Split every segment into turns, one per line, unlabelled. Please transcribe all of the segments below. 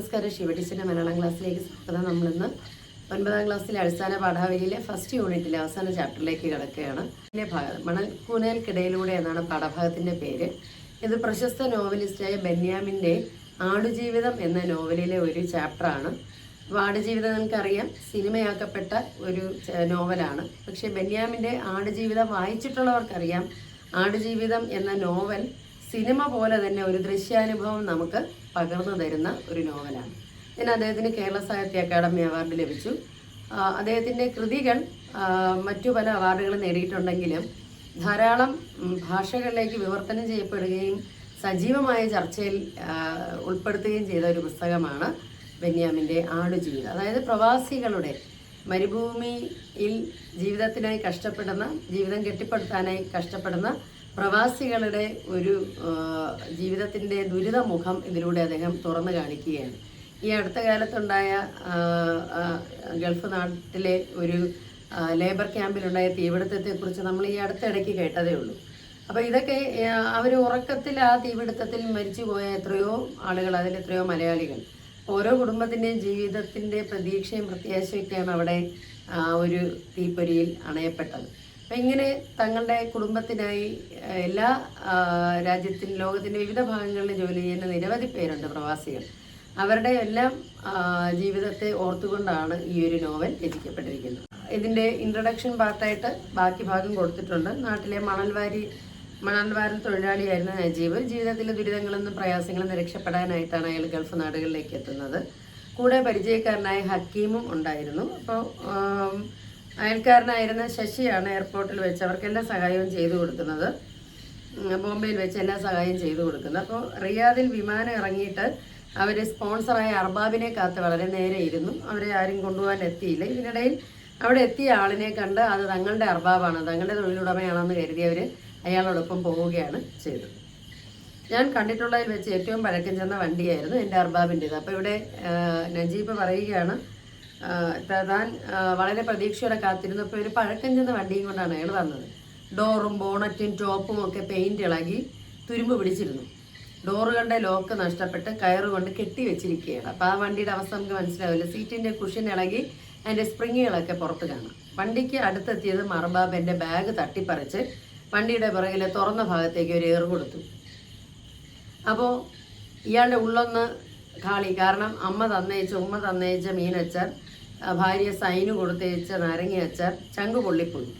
നമസ്കാരം. ശിവടിച്ചിന്റെ മലയാളം ക്ലാസ്സിലേക്ക് സ്വാഗതം. നമ്മളിന്ന് ഒൻപതാം ക്ലാസ്സിലെ അടിസ്ഥാന പാഠാവലിയിലെ ഫസ്റ്റ് യൂണിറ്റിലെ അവസാന ചാപ്റ്ററിലേക്ക് കിടക്കുകയാണ്. ഇതിന്റെ ഭാഗം മണൽക്കൂനേൽക്കിടയിലൂടെ എന്നാണ് പാഠഭാഗത്തിന്റെ പേര്. ഇത് പ്രശസ്ത നോവലിസ്റ്റായ ബെന്യാമിന്റെ ആടുജീവിതം എന്ന നോവലിലെ ഒരു ചാപ്റ്ററാണ്. അപ്പോൾ ആടുജീവിതം നിങ്ങൾക്കറിയാം സിനിമയാക്കപ്പെട്ട ഒരു നോവലാണ്. പക്ഷേ ബെന്യാമിന്റെ ആടുജീവിതം വായിച്ചിട്ടുള്ളവർക്കറിയാം. ആടുജീവിതം എന്ന നോവൽ സിനിമ പോലെ തന്നെ ഒരു ദൃശ്യാനുഭവം നമുക്ക് പകർന്നു തരുന്ന ഒരു നോവലാണ്. ഇതിന് അദ്ദേഹത്തിന് കേരള സാഹിത്യ അക്കാദമി അവാർഡ് ലഭിച്ചു. അദ്ദേഹത്തിന്റെ കൃതികൾ മറ്റു പല അവാർഡുകളും നേടിയിട്ടുണ്ടെങ്കിലും ധാരാളം ഭാഷകളിലേക്ക് വിവർത്തനം ചെയ്യപ്പെടുകയും സജീവമായ ചർച്ചയിൽ ഉൾപ്പെടുത്തുകയും ചെയ്ത ഒരു പുസ്തകമാണ് ബെന്യാമിന്റെ ആടുജീവിതം. അതായത് പ്രവാസികളുടെ മരുഭൂമിയിൽ ജീവിതത്തിനായി കഷ്ടപ്പെടുന്ന ജീവിതം കെട്ടിപ്പടുത്താനായി കഷ്ടപ്പെടുന്ന പ്രവാസികളുടെ ഒരു ജീവിതത്തിന്റെ ദുരിതമുഖം ഇതിലൂടെ അദ്ദേഹം തുറന്നു കാണിക്കുകയാണ്. ഈ അടുത്ത കാലത്തുണ്ടായ ഗൾഫ് നാട്ടിലെ ഒരു ലേബർ ക്യാമ്പിലുണ്ടായ തീപിടുത്തത്തെക്കുറിച്ച് നമ്മൾ ഈ അടുത്തിടയ്ക്ക് കേട്ടതേ ഉള്ളൂ. അപ്പോൾ ഇതൊക്കെ അവർ ഉറക്കത്തിൽ ആ തീപിടുത്തത്തിൽ മരിച്ചു പോയ എത്രയോ ആളുകൾ അതിൽ എത്രയോ മലയാളികൾ. ഓരോ കുടുംബത്തിന്റെയും ജീവിതത്തിന്റെ പ്രതീക്ഷയും പ്രത്യാശയൊക്കെയാണ് അവിടെ ഒരു തീപ്പൊരിയിൽ അണയപ്പെട്ടത്. അപ്പം ഇങ്ങനെ തങ്ങളുടെ കുടുംബത്തിനായി എല്ലാ രാജ്യത്തിനും ലോകത്തിന്റെ വിവിധ ഭാഗങ്ങളിൽ ജോലി ചെയ്യുന്ന നിരവധി പേരുണ്ട് പ്രവാസികൾ. അവരുടെ എല്ലാം ജീവിതത്തെ ഓർത്തുകൊണ്ടാണ് ഈ ഒരു നോവൽ രചിക്കപ്പെട്ടിരിക്കുന്നത്. ഇതിന്റെ ഇൻട്രൊഡക്ഷൻ പാർട്ടായിട്ട് ബാക്കി ഭാഗം കൊടുത്തിട്ടുണ്ട്. നാട്ടിലെ മണൽവാരി മണൽവാരൽ തൊഴിലാളിയായിരുന്ന നജീബ് ജീവിതത്തിലെ ദുരിതങ്ങളിൽ നിന്ന് രക്ഷപ്പെടാനായിട്ടാണ് അയാൾ ഗൾഫ് നാടുകളിലേക്ക് എത്തുന്നത്. കൂടെ പരിചയക്കാരനായ ഹക്കീമും ഉണ്ടായിരുന്നു. അപ്പോൾ അയൽക്കാരനായിരുന്ന ശശിയാണ് എയർപോർട്ടിൽ വെച്ച് അവർക്ക് എല്ലാ സഹായവും ചെയ്തു കൊടുക്കുന്നത്. ബോംബെയിൽ വെച്ച് എല്ലാ സഹായം ചെയ്തു കൊടുക്കുന്നത്. അപ്പോൾ റിയാദിൽ വിമാനം ഇറങ്ങിയിട്ട് അവർ സ്പോൺസറായ അർബാബിനെ കാത്ത് വളരെ നേരെ ഇരുന്നു. അവരെ ആരും കൊണ്ടുപോകാൻ എത്തിയില്ല. ഇതിനിടയിൽ അവിടെ എത്തിയ ആളിനെ കണ്ട് അത് തങ്ങളുടെ അർബാബാണ് തങ്ങളുടെ തൊഴിലുടമയാണെന്ന് കരുതി അവർ അയാളോടൊപ്പം പോവുകയാണ് ചെയ്തത്. ഞാൻ കണ്ടിട്ടുള്ളതിൽ വെച്ച് ഏറ്റവും പഴക്കം ചെന്ന വണ്ടിയായിരുന്നു എന്റെ അർബാബിന്റെത്. അപ്പോൾ ഇവിടെ നജീബ് പറയുകയാണ് താൻ വളരെ പ്രതീക്ഷയോടെ കാത്തിരുന്നപ്പോൾ ഒരു പഴക്കം ചെന്ന വണ്ടിയും കൊണ്ടാണ് അയാൾ വന്നത്. ഡോറും ബോണറ്റും ടോപ്പും ഒക്കെ പെയിന്റ് ഇളകി തുരുമ്പ് പിടിച്ചിരുന്നു. ഡോറുകളുടെ ലോക്ക് നഷ്ടപ്പെട്ട് കയറുകൊണ്ട് കെട്ടി വെച്ചിരിക്കുകയാണ്. അപ്പോൾ ആ വണ്ടിയുടെ അവസ്ഥ നമുക്ക് മനസ്സിലാവില്ല. സീറ്റിന്റെ കുഷൻ ഇളകി അതിന്റെ സ്പ്രിങ്ങുകളൊക്കെ പുറത്ത് കാണാം. വണ്ടിക്ക് അടുത്തെത്തിയത് മർബാബ് എന്റെ ബാഗ് തട്ടിപ്പറിച്ച് വണ്ടിയുടെ പുറകിലെ തുറന്ന ഭാഗത്തേക്ക് ഒരു ഏറ് കൊടുത്തു. അപ്പോൾ ഇയാളുടെ ഉള്ളൊന്ന് കാളി. കാരണം അമ്മ തന്നയിച്ച ഉമ്മ തന്നയച്ച മീനച്ചാർ ആ, ഭാര്യ സൈന് കൊടുത്തയച്ച നാരങ്ങ അച്ചാർ ചങ്ക് പൊള്ളിപ്പോയി.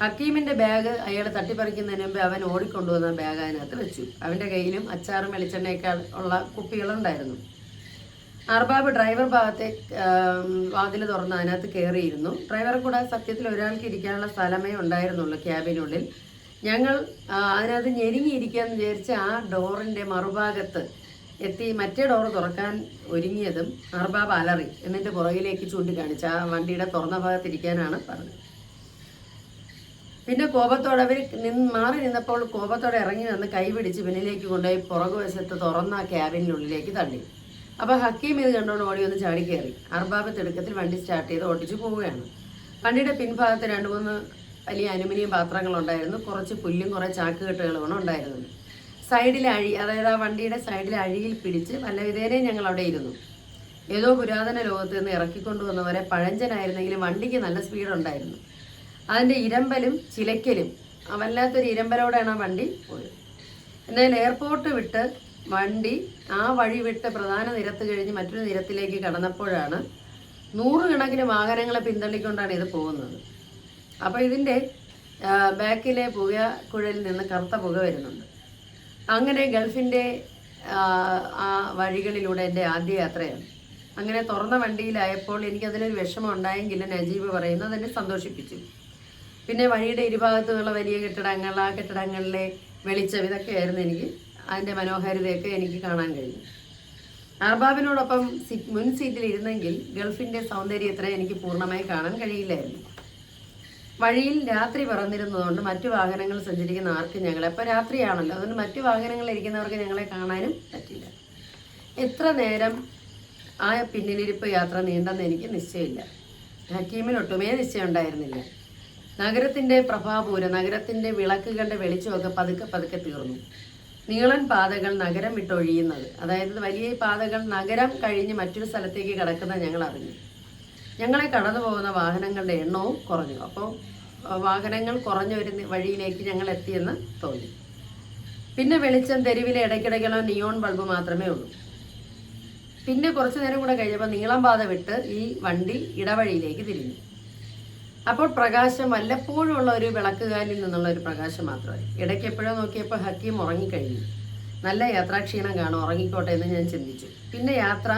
ഹക്കീമിന്റെ ബാഗ് അയാൾ തട്ടിപ്പറിക്കുന്നതിന് മുമ്പ് അവൻ ഓടിക്കൊണ്ടുവന്ന ബാഗ് അതിനകത്ത് വെച്ചു. അവന്റെ കയ്യിലും അച്ചാറും വെളിച്ചെണ്ണയേക്കാൾ ഉള്ള കുപ്പികളുണ്ടായിരുന്നു. അർബാബ് ഡ്രൈവർ ഭാഗത്തെ വാതിൽ തുറന്ന് അതിനകത്ത് കയറിയിരുന്നു. ഡ്രൈവർ കൂടെ സത്യത്തിൽ ഒരാൾക്ക് ഇരിക്കാനുള്ള സ്ഥലമേ ഉണ്ടായിരുന്നുള്ളൂ ക്യാബിനുള്ളിൽ. ഞങ്ങൾ അതിനകത്ത് അതിനകത്ത് ഞെരുങ്ങിയിരിക്കാന്ന് വിചാരിച്ച് ആ ഡോറിന്റെ മറുഭാഗത്ത് എത്തി മറ്റേ ഡോർ തുറക്കാൻ ഒരുങ്ങിയതും അർബാബ് അലറി എന്നിട്ട് പുറകിലേക്ക് ചൂണ്ടിക്കാണിച്ച് ആ വണ്ടിയുടെ തുറന്ന ഭാഗത്തിരിക്കാനാണ് പറഞ്ഞത്. പിന്നെ കോപത്തോടെ അവർ നിന്ന് മാറി നിന്നപ്പോൾ കോപത്തോടെ ഇറങ്ങി വന്ന് കൈപിടിച്ച് പിന്നിലേക്ക് കൊണ്ടുപോയി പുറകുവശത്ത് തുറന്ന ക്യാബിനുള്ളിലേക്ക് തള്ളി. അപ്പോൾ ഹക്കീം ഇത് കണ്ടുകൊണ്ട് ഓടി ഒന്ന് ചാടി കയറി. അർബാബ് തിടുക്കത്തിൽ വണ്ടി സ്റ്റാർട്ട് ചെയ്ത് ഓടിച്ചു പോവുകയാണ്. വണ്ടിയുടെ പിൻഭാഗത്ത് രണ്ട് മൂന്ന് വലിയ അലുമിനിയം പാത്രങ്ങളുണ്ടായിരുന്നു. കുറച്ച് പുല്ലും കുറേ ചാക്കുകെട്ടുകളുമാണ് ഉണ്ടായിരുന്നത് സൈഡിൽ അഴി അതായത് ആ വണ്ടിയുടെ സൈഡിൽ അഴിയിൽ പിടിച്ച് വല്ല വിധേനയും ഞങ്ങൾ അവിടെ ഇരുന്നു. ഏതോ പുരാതന ലോകത്ത് നിന്ന് ഇറക്കിക്കൊണ്ടുവന്നവരെ പഴഞ്ചനായിരുന്നെങ്കിലും വണ്ടിക്ക് നല്ല സ്പീഡ് ഉണ്ടായിരുന്നു. അതിന്റെ ഇരമ്പലും ചിലക്കലും വല്ലാത്തൊരു ഇരമ്പലോടെയാണ് ആ വണ്ടി പോയത്. എന്നാൽ എയർപോർട്ട് വിട്ട് വണ്ടി ആ വഴി വിട്ട് പ്രധാന നിരത്ത് കഴിഞ്ഞ് മറ്റൊരു നിരത്തിലേക്ക് കടന്നപ്പോഴാണ് നൂറുകണക്കിന് വാഹനങ്ങളെ പിന്തള്ളിക്കൊണ്ടാണ് ഇത് പോകുന്നത്. അപ്പോൾ ഇതിന്റെ ബാക്കിലെ പുക കുഴലിൽ നിന്ന് കറുത്ത പുക വരുന്നുണ്ട്. അങ്ങനെ ഗൾഫിന്റെ ആ, വഴികളിലൂടെ എന്റെ ആദ്യ യാത്രയാണ്. അങ്ങനെ തുറന്ന വണ്ടിയിലായപ്പോൾ എനിക്കതിനൊരു വിഷമം ഉണ്ടായെങ്കിലും നജീബ് പറയുന്നത് എന്നെ സന്തോഷിപ്പിച്ചു. പിന്നെ വഴിയുടെ ഇരുഭാഗത്തുള്ള വലിയ കെട്ടിടങ്ങൾ ആ കെട്ടിടങ്ങളിലെ വെളിച്ചം ഇതൊക്കെയായിരുന്നു എനിക്ക് അതിന്റെ മനോഹാരിതയൊക്കെ എനിക്ക് കാണാൻ കഴിഞ്ഞു. അർബാബിനോടൊപ്പം മുൻ സീറ്റിൽ ഇരുന്നെങ്കിൽ ഗൾഫിന്റെ സൗന്ദര്യത്തിനെ എനിക്ക് പൂർണമായി കാണാൻ കഴിയില്ലായിരുന്നു. വഴിയിൽ രാത്രി പറന്നിരുന്നതുകൊണ്ട് മറ്റു വാഹനങ്ങൾ സഞ്ചരിക്കുന്ന ആർക്കും ഞങ്ങളെ അപ്പോൾ രാത്രിയാണല്ലോ. അതുകൊണ്ട് മറ്റു വാഹനങ്ങളിൽ ഇരിക്കുന്നവർക്ക് ഞങ്ങളെ കാണാനും പറ്റില്ല. എത്ര നേരം ആ പിന്നിലിരിപ്പ് യാത്ര നീണ്ടെന്ന് എനിക്ക് നിശ്ചയമില്ല. ഹക്കീമിന് ഒട്ടുമേ നിശ്ചയം ഉണ്ടായിരുന്നില്ല നഗരത്തിന്റെ പ്രഭാപൂരം നഗരത്തിന്റെ വിളക്കുകളുടെ വെളിച്ചമൊക്കെ പതുക്കെ പതുക്കെ തീർന്നു. നീളൻ പാതകൾ നഗരം വിട്ടൊഴിയുന്നത്. അതായത് വലിയ പാതകൾ നഗരം കഴിഞ്ഞ് മറ്റൊരു സ്ഥലത്തേക്ക് കിടക്കുന്നത് ഞങ്ങൾ അറിഞ്ഞു. ഞങ്ങളെ കടന്നു പോകുന്ന വാഹനങ്ങളുടെ എണ്ണവും കുറഞ്ഞു. അപ്പോൾ വാഹനങ്ങൾ കുറഞ്ഞു വരുന്ന വഴിയിലേക്ക് ഞങ്ങൾ എത്തിയെന്ന് തോന്നി. പിന്നെ വെളിച്ചം തെരുവിലെ ഇടയ്ക്കിടയ്ക്കുള്ള നിയോൺ ബൾബ് മാത്രമേ ഉള്ളൂ. പിന്നെ കുറച്ചു നേരം കൂടെ കഴിഞ്ഞപ്പോൾ നീളം പാത വിട്ട് ഈ വണ്ടി ഇടവഴിയിലേക്ക് തിരിഞ്ഞു. അപ്പോൾ പ്രകാശം വല്ലപ്പോഴും ഉള്ള ഒരു വിളക്കുകാലിൽ നിന്നുള്ള ഒരു പ്രകാശം മാത്രമായി. ഇടയ്ക്ക് എപ്പോഴോ നോക്കിയപ്പോൾ ഹക്കീം ഉറങ്ങിക്കഴിഞ്ഞു. നല്ല യാത്രാക്ഷീണം കാണും. ഉറങ്ങിക്കോട്ടെ എന്ന് ഞാൻ ചിന്തിച്ചു. പിന്നെ യാത്ര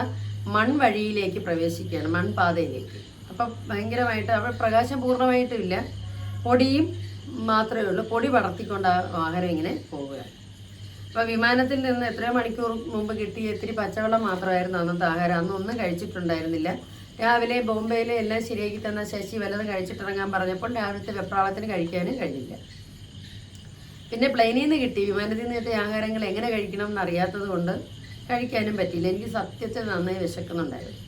മൺവഴിയിലേക്ക് പ്രവേശിക്കുകയാണ് മൺപാതയിലേക്ക്. അപ്പം ഭയങ്കരമായിട്ട് അവിടെ പ്രകാശം പൂർണമായിട്ടുമില്ല. പൊടിയും മാത്രമേ ഉള്ളൂ. പൊടി പടർത്തിക്കൊണ്ട് ആ വാഹനം ഇങ്ങനെ പോവുകയാണ്. അപ്പോൾ വിമാനത്തിൽ നിന്ന് എത്രയോ മണിക്കൂർ മുമ്പ് കിട്ടിയ ഇത്തിരി പച്ചവെള്ളം മാത്രമായിരുന്നു അന്നത്തെ ആഹാരം. അന്നൊന്നും കഴിച്ചിട്ടുണ്ടായിരുന്നില്ല. രാവിലെ ബോംബെയിലെ എല്ലാം ശരിയാക്കി തന്ന ശശി വല്ലതും കഴിച്ചിട്ടിറങ്ങാൻ പറഞ്ഞപ്പോൾ രാവിലത്തെ വെപ്രാളത്തിന് കഴിക്കാനും കഴിഞ്ഞില്ല. പിന്നെ പ്ലെയിനിൽ നിന്ന് കിട്ടി. വിമാനത്തിൽ നിന്ന് കിട്ടിയ ആഹാരങ്ങൾ എങ്ങനെ കഴിക്കണം എന്നറിയാത്തത് കൊണ്ട് കഴിക്കാനും പറ്റിയില്ല. എനിക്ക് സത്യത്തിൽ നന്നായി വിശക്കുന്നുണ്ടായിരുന്നു.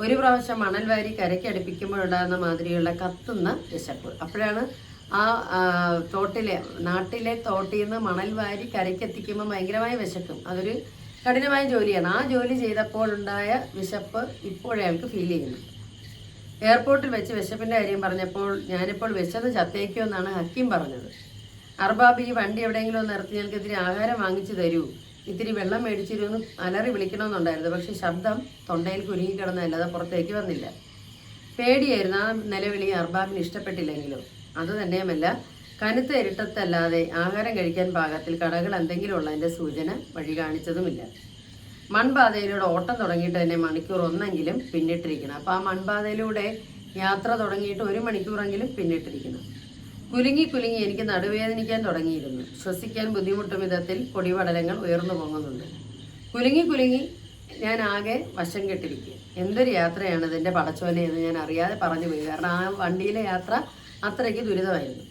ഒരു പ്രാവശ്യം മണൽ വാരി കരയ്ക്ക് അടുപ്പിക്കുമ്പോഴുണ്ടാകുന്ന മാതിരിയുള്ള കത്തുന്ന വിശപ്പ്. അപ്പോഴാണ് ആ തോട്ടിലെ നാട്ടിലെ തോട്ടിൽ നിന്ന് മണൽ വാരി കരയ്ക്കെത്തിക്കുമ്പോൾ ഭയങ്കരമായി വിശക്കും. അതൊരു കഠിനമായ ജോലിയാണ്. ആ ജോലി ചെയ്തപ്പോഴുണ്ടായ വിശപ്പ് ഇപ്പോഴയാൾക്ക് ഫീൽ ചെയ്യുന്നു. എയർപോർട്ടിൽ വെച്ച് വിശപ്പിന്റെ കാര്യം പറഞ്ഞപ്പോൾ ഞാനിപ്പോൾ വിശന്ന് ചത്തേക്കോ എന്നാണ് ഹക്കീം പറഞ്ഞത്. അർബാബ് ഈ വണ്ടി എവിടെയെങ്കിലും നിർത്തി ഞങ്ങൾക്ക് ഇത്തിരി ആഹാരം വാങ്ങിച്ചു തരൂ. ഇത്തിരി വെള്ളം മേടിച്ചിരുന്ന് അലറി വിളിക്കണമെന്നുണ്ടായിരുന്നു. പക്ഷെ ശബ്ദം തൊണ്ടയിൽ കുരുങ്ങിക്കിടന്നല്ലാതെ പുറത്തേക്ക് വന്നില്ല. പേടിയായിരുന്നു. ആ നിലവിളി അർബാബിന് ഇഷ്ടപ്പെട്ടില്ലെങ്കിലും. അത് തന്നെയുമല്ല കനുത്ത ഇരുട്ടത്തല്ലാതെ ആഹാരം കഴിക്കാൻ പാകത്തിൽ കടകൾ എന്തെങ്കിലും ഉള്ളതിന്റെ സൂചന വഴി കാണിച്ചതുമില്ല. മൺപാതയിലൂടെ ഓട്ടം തുടങ്ങിയിട്ട് തന്നെ മണിക്കൂർ ഒന്നെങ്കിലും പിന്നിട്ടിരിക്കണം. അപ്പോൾ ആ മൺപാതയിലൂടെ യാത്ര തുടങ്ങിയിട്ട് ഒരു മണിക്കൂറെങ്കിലും പിന്നിട്ടിരിക്കണം. കുലുങ്ങി കുലുങ്ങി എനിക്ക് നടുവേദനിക്കാൻ തുടങ്ങിയിരുന്നു. ശ്വസിക്കാൻ ബുദ്ധിമുട്ടും വിധത്തിൽ പൊടിപടലങ്ങൾ ഉയർന്നു പോകുന്നുണ്ട് കുലുങ്ങി കുലുങ്ങി ഞാൻ ആകെ വശം കെട്ടിരിക്കുക എന്തൊരു യാത്രയാണ് ഇതിന്റെ പടച്ചോനെ എന്ന് ഞാൻ അറിയാതെ പറഞ്ഞു പോയി. കാരണം ആ വണ്ടിയിലെ യാത്ര അത്രയ്ക്ക് ദുരിതമായിരുന്നു.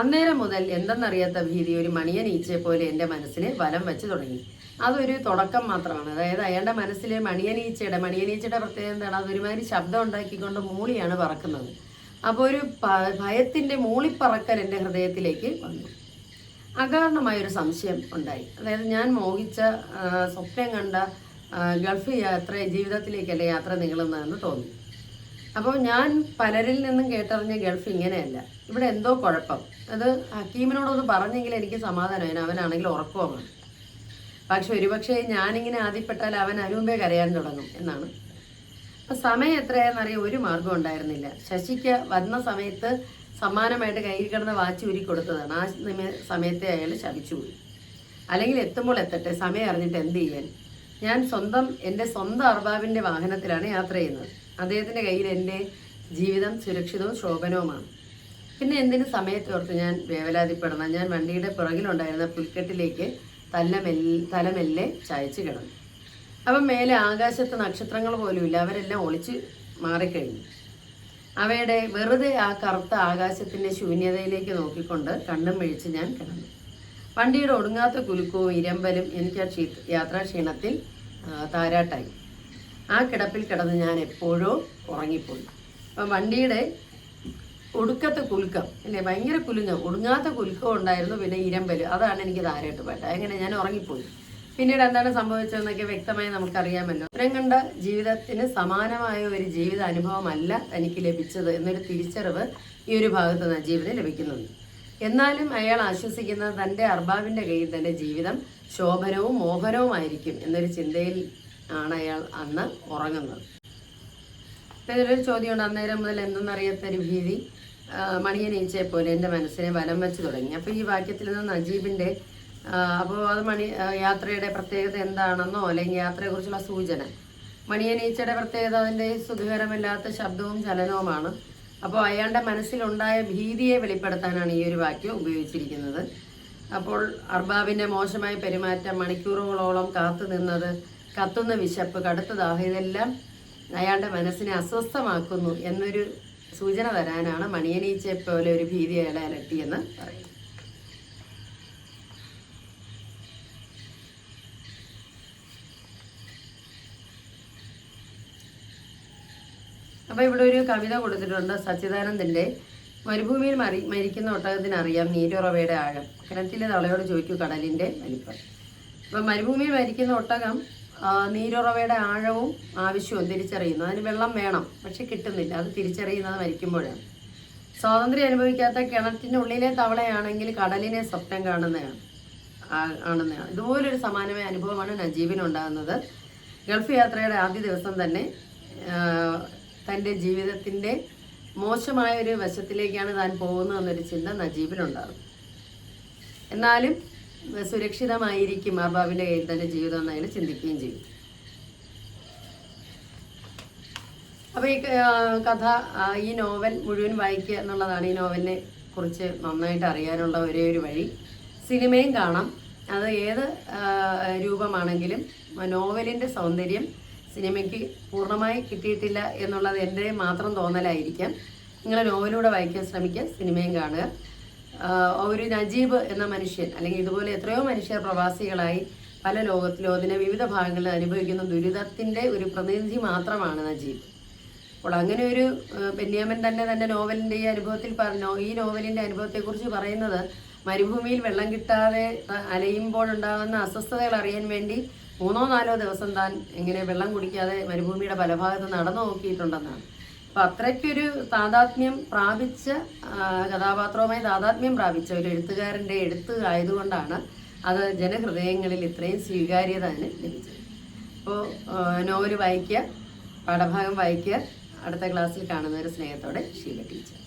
അന്നേരം മുതൽ എന്തെന്നറിയാത്ത ഭീതി ഒരു മണിയൻ ഈച്ചയെ പോലെ എന്റെ മനസ്സിനെ വലം വെച്ച് തുടങ്ങി. അതൊരു തുടക്കം മാത്രമാണ്. അതായത് അയാളുടെ മനസ്സിലെ മണിയനീച്ചയുടെ മണിയനീച്ചയുടെ പ്രത്യേകത എന്താണ്? അതൊരുമാതിരി ശബ്ദം ഉണ്ടാക്കിക്കൊണ്ട് മൂളിയാണ് പറക്കുന്നത്. അപ്പോൾ ഒരു ഭയത്തിന്റെ മൂളിപ്പറക്കൽ എന്റെ ഹൃദയത്തിലേക്ക് വന്നു. അകാരണമായൊരു സംശയം ഉണ്ടായി. അതായത് ഞാൻ മോഹിച്ച സ്വപ്നം കണ്ട ഗൾഫ് യാത്ര ജീവിതത്തിലേക്കല്ല യാത്ര നീളുന്നതെന്ന് തോന്നി. അപ്പോൾ ഞാൻ പലരിൽ നിന്നും കേട്ടറിഞ്ഞ ഗൾഫ് ഇങ്ങനെയല്ല. ഇവിടെ എന്തോ കുഴപ്പം. അത് ഹക്കീമിനോടൊന്ന് പറഞ്ഞെങ്കിൽ എനിക്ക് സമാധാനമായി. അവനാണെങ്കിൽ ഉറക്കവുമാണ് പക്ഷെ ഒരുപക്ഷെ ഞാനിങ്ങനെ ആദ്യപ്പെട്ടാൽ അവൻ അരുമ്പേ കരയാൻ തുടങ്ങും എന്നാണ് അപ്പം സമയം എത്രയാണെന്നറിയാൻ ഒരു മാർഗം ഉണ്ടായിരുന്നില്ല. ശശിക്ക് വന്ന സമയത്ത് സമ്മാനമായിട്ട് കയ്യിൽ കിടന്ന വാച്ച് ഉരി കൊടുത്തതാണ്. ആ സമയത്തെ അയാൾ ശപിച്ചുപോയി അല്ലെങ്കിൽ എത്തുമ്പോൾ എത്തട്ടെ സമയം അറിഞ്ഞിട്ട് എന്ത് ചെയ്യാൻ? ഞാൻ സ്വന്തം എന്റെ സ്വന്തം അർബാബിന്റെ വാഹനത്തിലാണ് യാത്ര ചെയ്യുന്നത്. അദ്ദേഹത്തിന്റെ കയ്യിൽ എന്റെ ജീവിതം സുരക്ഷിതവും ശോഭനവുമാണ്. പിന്നെ എന്തിന് സമയത്തോർത്ത് ഞാൻ വേവലാതിപ്പെടണം? ഞാൻ വണ്ടിയുടെ പുറകിലുണ്ടായിരുന്ന പുൽക്കെട്ടിലേക്ക് തലമെല്ലെ തലമെല്ലെ ചായച്ച് കിടന്നു. അപ്പം മേലെ ആകാശത്ത് നക്ഷത്രങ്ങൾ പോലുമില്ല അവരെല്ലാം ഒളിച്ച് മാറിക്കഴിഞ്ഞു. അവയുടെ വെറുതെ ആ കറുത്ത ആകാശത്തിന്റെ ശൂന്യതയിലേക്ക് നോക്കിക്കൊണ്ട് കണ്ണും മിഴിച്ച് ഞാൻ കിടന്നു. വണ്ടിയുടെ ഒടുങ്ങാത്ത കുലുക്കവും ഇരമ്പലും എനിക്ക് ആ ക്ഷീ യാത്രാക്ഷീണത്തിൽ ക്ഷീണത്തിൽ താരാട്ടായി. ആ കിടപ്പിൽ കിടന്ന് ഞാൻ എപ്പോഴോ ഉറങ്ങിപ്പോയി. അപ്പം വണ്ടിയുടെ ഒടുക്കത്തെ കുലുക്കം അല്ലേ? ഭയങ്കര കുലുങ്ങം ഒടുങ്ങാത്ത കുലുക്കം ഉണ്ടായിരുന്നു പിന്നെ ഇരമ്പൽ. അതാണ് എനിക്ക് താരായിട്ട് പറ്റുക അങ്ങനെ ഞാൻ ഉറങ്ങിപ്പോയി. പിന്നീട് എന്താണ് സംഭവിച്ചതെന്നൊക്കെ വ്യക്തമായി നമുക്കറിയാമല്ലോ. ഇത്രയും കണ്ട ജീവിതത്തിന് സമാനമായ ഒരു ജീവിത അനുഭവമല്ല തനിക്ക് ലഭിച്ചത് എന്നൊരു തിരിച്ചറിവ് ഈ ഒരു ഭാഗത്ത് നിന്ന് ജീവിതം ലഭിക്കുന്നുണ്ട്. എന്നാലും അയാൾ ആശ്വസിക്കുന്നത് തന്റെ അർബാബിന്റെ കയ്യിൽ തന്റെ ജീവിതം ശോഭനവും മോഹനവുമായിരിക്കും എന്നൊരു ചിന്തയിൽ ആണ് അയാൾ അന്ന് ഉറങ്ങുന്നത്. ഇപ്പം ഇതിലൊരു ചോദ്യമുണ്ട്. അന്നേരം മുതൽ എന്തെന്നറിയാത്തൊരു ഭീതി മണിയനീച്ചയെ പോലെ എന്റെ മനസ്സിനെ വലം വെച്ച് തുടങ്ങി. അപ്പോൾ ഈ വാക്യത്തിൽ നിന്ന് നജീബിന്റെ അപ്പോൾ അത് മണി യാത്രയുടെ പ്രത്യേകത എന്താണെന്നോ അല്ലെങ്കിൽ യാത്രയെക്കുറിച്ചുള്ള സൂചന. മണിയനീച്ചയുടെ പ്രത്യേകത അതിന്റെ സുഖകരമില്ലാത്ത ശബ്ദവും ചലനവുമാണ്. അപ്പോൾ അയാളുടെ മനസ്സിലുണ്ടായ ഭീതിയെ വെളിപ്പെടുത്താനാണ് ഈ ഒരു വാക്യം ഉപയോഗിച്ചിരിക്കുന്നത്. അപ്പോൾ അർബാബിന്റെ മോശമായ പെരുമാറ്റം മണിക്കൂറുകളോളം കാത്തു നിന്നത് കത്തുന്ന വിശപ്പ് കടുത്ത ദാഹം ഇതെല്ലാം അയാളുടെ മനസ്സിനെ അസ്വസ്ഥമാക്കുന്നു എന്നൊരു സൂചന തരാനാണ് മണിയനീച്ചയെ പോലെ ഒരു ഭീതി അയാളെ അലട്ടിയെന്ന് പറയുന്നത്. അപ്പോൾ ഇവിടെ ഒരു കവിത കൊടുത്തിട്ടുണ്ട് സച്ചിദാനന്ദന്റെ മരുഭൂമിയിൽ മറി മരിക്കുന്ന ഒട്ടകത്തിന് അറിയാം നീരുറവയുടെ ആഴം. കിണറ്റിലെ തളയോട് ചോദിക്കൂ കടലിന്റെ വലിപ്പം. അപ്പോൾ മരുഭൂമിയിൽ മരിക്കുന്ന ഒട്ടകം നീരുറവയുടെ ആഴവും ആവശ്യവും തിരിച്ചറിയുന്നു. അതിന് വെള്ളം വേണം പക്ഷെ കിട്ടുന്നില്ല. അത് തിരിച്ചറിയുന്നത് മരിക്കുമ്പോഴാണ്. സ്വാതന്ത്ര്യം അനുഭവിക്കാത്ത കിണറ്റിനുള്ളിലെ തവളയാണെങ്കിൽ കടലിനെ സ്വപ്നം കാണുന്നതാണ് ആണെന്നാണ്. ഇതുപോലൊരു സമാനമായ അനുഭവമാണ് നജീബിനുണ്ടാകുന്നത് ഗൾഫ് യാത്രയുടെ ആദ്യ ദിവസം തന്നെ തന്റെ ജീവിതത്തിന്റെ മോശമായ ഒരു വശത്തിലേക്കാണ് താൻ പോകുന്നതെന്നൊരു ചിന്ത നജീബിനുണ്ടാകും. എന്നാലും സുരക്ഷിതമായിരിക്കും അർബാബിന്റെ കയ്യിൽ തന്റെ ജീവിതം എന്ന് ചിന്തിക്കുകയും ചെയ്യും. അപ്പോൾ ഈ കഥ ഈ നോവൽ മുഴുവൻ വായിക്കുക എന്നുള്ളതാണ് ഈ നോവലിനെ കുറിച്ച് നന്നായിട്ട് അറിയാനുള്ള ഒരേ ഒരു വഴി. സിനിമയും കാണാം. അത് ഏത് രൂപമാണെങ്കിലും നോവലിന്റെ സൗന്ദര്യം സിനിമയ്ക്ക് പൂർണമായി കിട്ടിയിട്ടില്ല എന്നുള്ളത് എന്റെ മാത്രം തോന്നലായിരിക്കാം. നിങ്ങൾ നോവലൂടെ വായിക്കാൻ ശ്രമിക്കുക സിനിമയും കാണുക. ഒരു നജീബ് എന്ന മനുഷ്യൻ അല്ലെങ്കിൽ ഇതുപോലെ എത്രയോ മനുഷ്യർ പ്രവാസികളായി പല ലോകത്തിലും അതിനെ വിവിധ ഭാഗങ്ങളിൽ അനുഭവിക്കുന്ന ദുരിതത്തിന്റെ ഒരു പ്രതിനിധി മാത്രമാണ് നജീബ്. അപ്പോൾ അങ്ങനെ ഒരു ബെന്യാമൻ തന്നെ തന്റെ നോവലിന്റെ ഈ അനുഭവത്തിൽ പറഞ്ഞു ഈ നോവലിന്റെ അനുഭവത്തെക്കുറിച്ച് പറയുന്നത് മരുഭൂമിയിൽ വെള്ളം കിട്ടാതെ അലയുമ്പോൾ ഉണ്ടാകുന്ന അസ്വസ്ഥതകൾ അറിയാൻ വേണ്ടി മൂന്നോ നാലോ ദിവസം താൻ ഇങ്ങനെ വെള്ളം കുടിക്കാതെ മരുഭൂമിയുടെ പല ഭാഗത്ത് നടന്നു നോക്കിയിട്ടുണ്ടെന്നാണ്. അപ്പൊ അത്രയ്ക്കൊരു താതാത്മ്യം പ്രാപിച്ച കഥാപാത്രവുമായി താതാത്മ്യം പ്രാപിച്ച ഒരു എഴുത്തുകാരന്റെ എഴുത്ത് ആയതുകൊണ്ടാണ് അത് ജനഹൃദയങ്ങളിൽ ഇത്രയും സ്വീകാര്യത തന്നെ ലഭിച്ചത്. അപ്പോൾ നോവൽ വായിക്കുക പാഠഭാഗം വായിക്കുക അടുത്ത ക്ലാസ്സിൽ കാണുന്നവരെ സ്നേഹത്തോടെ ശീല ടീച്ചർ.